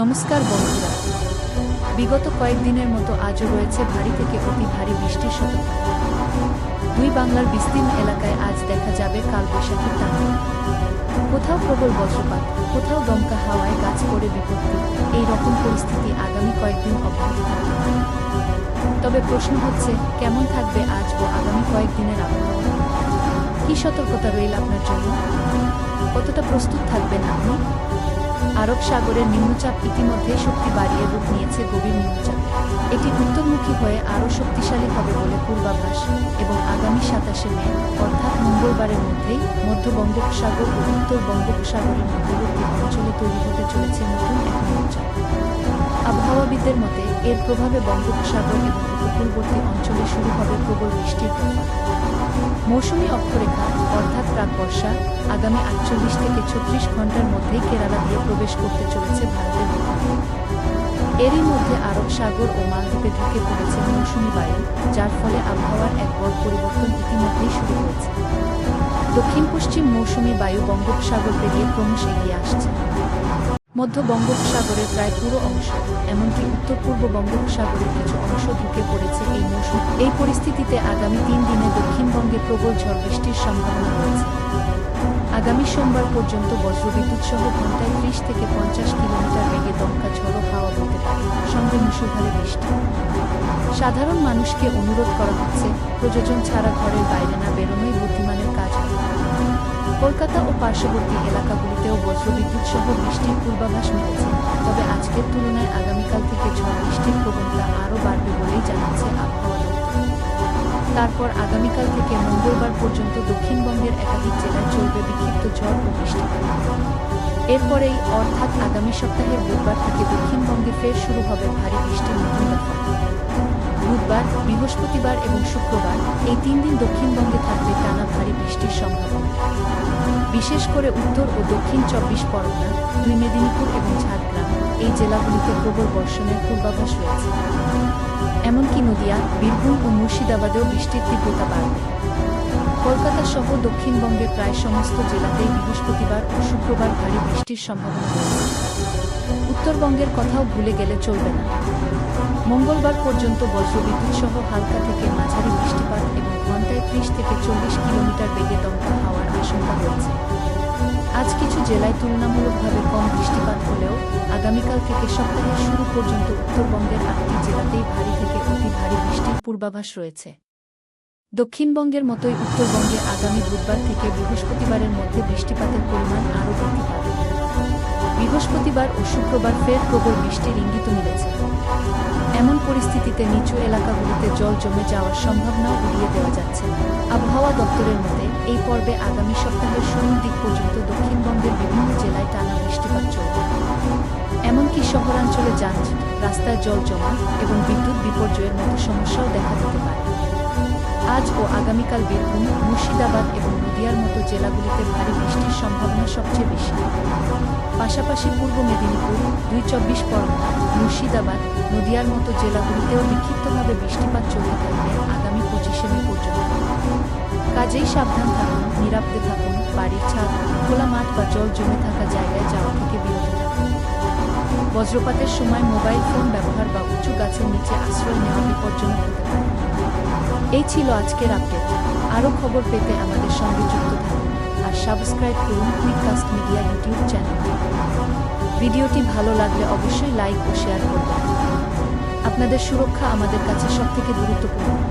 নমস্কার বন্ধুরা। বিগত কয়েকদিনের মতো আজও রয়েছে ভারী থেকে অতি ভারী বৃষ্টির সতর্কতা দুই বাংলার বিস্তীর্ণ এলাকায় আজ দেখা যাবে কালবৈশাখীর টান। কোথাও প্রবল বজ্রপাত, কোথাও দমকা হাওয়ায় গাছ পড়ে বিপত্তি, এই রকম পরিস্থিতি আগামী কয়েকদিন অব্যাহত পারে তবে প্রশ্ন হচ্ছে, কেমন থাকবে আজ ও আগামী কয়েকদিনের আবহাওয়া? কি সতর্কতা রইল আপনার জন্য? কতটা প্রস্তুত থাকবেন আপনি? আরব সাগরের নিম্নচাপ ইতিমধ্যে শক্তি বাড়িয়ে রূপ নিয়েছে গভীর নিম্নচাপে। এটি উত্তরমুখী হয়ে আরও শক্তিশালী হবে বলে পূর্বাভাস এবং আগামী সাতাশে মে, অর্থাৎ মঙ্গলবারের মধ্যেই মধ্য বঙ্গোপসাগর ও উত্তর বঙ্গোপসাগরের মধ্যবর্তী অঞ্চলে তৈরি হতে চলেছে নতুন এক নিম্নচাপ। আবহাওয়াবিদদের মতে, এর প্রভাবে বঙ্গোপসাগর এবং উপকূলবর্তী অঞ্চলে শুরু হবে প্রবল বৃষ্টির প্রভাব। মৌসুমী অক্ষরেখা অর্থাৎ প্রাক বর্ষা, আগামী আটচল্লিশ থেকে ছত্রিশ ঘণ্টার মধ্যেই কেরালা দিয়ে প্রবেশ করতে চলেছে ভারতের এরই মধ্যে আরব সাগর ও মালদ্বীপে ঢুকে পড়েছে মৌসুমী বায়ু, যার ফলে আবহাওয়ার এক বড় পরিবর্তন ইতিমধ্যেই শুরু হয়েছে। দক্ষিণ পশ্চিম মৌসুমী বায়ু বঙ্গোপসাগর পেরিয়ে ক্রমশ এগিয়ে আসছে। মধ্য বঙ্গোপসাগরের প্রায় পুরো অংশ, এমনকি উত্তর পূর্ব বঙ্গোপসাগরের কিছু অংশ ঢুকে পড়েছে এই মৌসুম। এই পরিস্থিতিতে আগামী তিন দিনে দক্ষিণবঙ্গে প্রবল ঝড় বৃষ্টির সম্ভাবনা রয়েছে। আগামী সোমবার পর্যন্ত বজ্রবিদ্যুৎ সহ ঘন্টায় ত্রিশ থেকে পঞ্চাশ কিলোমিটার বেগে দমকা ঝড়ো হাওয়া বইতে পারে। সঙ্গে মুসুলধারে বৃষ্টি। সাধারণ মানুষকে অনুরোধ করা হচ্ছে, প্রযোজন ছাড়া ঘরের বাইরে না বেরোনোই বুদ্ধিমানের কাজ হবে কলকাতা ও পার্শ্ববর্তী এলাকাগুলিতেও বজ্রবিদ্যুৎ সহ বৃষ্টির পূর্বাভাস মিলেছে। তবে আজকের তুলনায় আগামীকাল থেকে ঝড় বৃষ্টির প্রবণতা আরও বাড়বে বলেই জানাচ্ছে আবহাওয়া তারপর আগামীকাল থেকে মঙ্গলবার পর্যন্ত দক্ষিণবঙ্গের একাধিক জেলায় চলবে বিক্ষিপ্ত ঝড় ও বৃষ্টিপাত এরপরেই অর্থাৎ আগামী সপ্তাহের বুধবার থেকে দক্ষিণবঙ্গে ফের শুরু হবে ভারী বৃষ্টির দফা। বুধবার, বৃহস্পতিবার এবং শুক্রবার এই তিন দিন দক্ষিণবঙ্গে থাকবে টানা ভারী বৃষ্টির সম্ভাবনা। বিশেষ করে উত্তর ও দক্ষিণ চব্বিশ পরগনা, দুই মেদিনীপুর এবং ঝাড়গ্রাম, এই জেলাগুলিতে প্রবল বর্ষণের পূর্বাভাস রয়েছে। এমনকি নদিয়া, বীরভূম ও মুর্শিদাবাদেও বৃষ্টির তীব্রতা বাড়বে। কলকাতা সহ দক্ষিণবঙ্গের প্রায় সমস্ত জেলাতেই বৃহস্পতিবার ও শুক্রবার ভারী বৃষ্টির সম্ভাবনা রয়েছে। উত্তরবঙ্গের কথাও ভুলে গেলে চলবে না। মঙ্গলবার পর্যন্ত বজ্রবিদ্যুৎ সহ হালকা থেকে মাঝারি বৃষ্টিপাত এবং ঘন্টায় ত্রিশ থেকে চল্লিশ কিলোমিটার বেগে দমকা হাওয়ার আশঙ্কা রয়েছে। আজ কিছু জেলায় তুলনামূলকভাবে কম বৃষ্টিপাত হলেও আগামীকাল থেকে সপ্তাহের শুরু পর্যন্ত উত্তরবঙ্গের আটটি জেলাতেই ভারী থেকে অতি ভারী বৃষ্টির পূর্বাভাস রয়েছে। দক্ষিণবঙ্গের মতোই উত্তরবঙ্গে আগামী বুধবার থেকে বৃহস্পতিবারের মধ্যে বৃষ্টিপাতের পরিমাণ বৃহস্পতিবার ও শুক্রবার ফের প্রবল বৃষ্টির ইঙ্গিত মিলেছে। এমন পরিস্থিতিতে নিচু এলাকাগুলিতে জল জমে যাওয়ার সম্ভাবনাও উড়িয়ে দেওয়া যাচ্ছে। আবহাওয়া দপ্তরের মতে, এই পর্বে আগামী সপ্তাহের শুরুর দিক পর্যন্ত দক্ষিণবঙ্গের বিভিন্ন জেলায় টানা বৃষ্টিপাত চলবে। এমনকি শহরাঞ্চলে যানজট রাস্তায় জল জমা এবং বিদ্যুৎ বিপর্যয়ের মতো সমস্যাও দেখা দিতে পারে। আজ ও আগামীকাল বীরভূম, মুর্শিদাবাদ এবং নদিয়ার মতো জেলাগুলিতে ভারী বৃষ্টির সম্ভাবনা সবচেয়ে বেশি। পাশাপাশি পূর্ব মেদিনীপুর, দুই চব্বিশ পরগনা, মুর্শিদাবাদ, নদিয়ার মতো জেলাগুলিতেও বিক্ষিপ্তভাবে বৃষ্টিপাত চলতে থাকবে আগামী পঁচিশে মে পর্যন্ত। কাজেই সাবধান থাকুন, নিরাপদে থাকুন, বাড়ির ছাদ, খোলা মাঠ বা জল জমে থাকা জায়গায় যাওয়া থেকে বিরত থাকুন। বজ্রপাতের সময় মোবাইল ফোন ব্যবহার বা উঁচু গাছের নিচে আশ্রয় নেওয়া বিপজ্জনক হতে পারে। এই ছিল আজকের আপডেট। আরও খবর পেতে আমাদের সঙ্গে যুক্ত থাকুন আর সাবস্ক্রাইব করুন কুইককাস্ট মিডিয়া ইউটিউব চ্যানেলটি ভিডিওটি ভালো লাগলে অবশ্যই লাইক ও শেয়ার করবেন। আপনাদের সুরক্ষা আমাদের কাছে সবথেকে গুরুত্বপূর্ণ।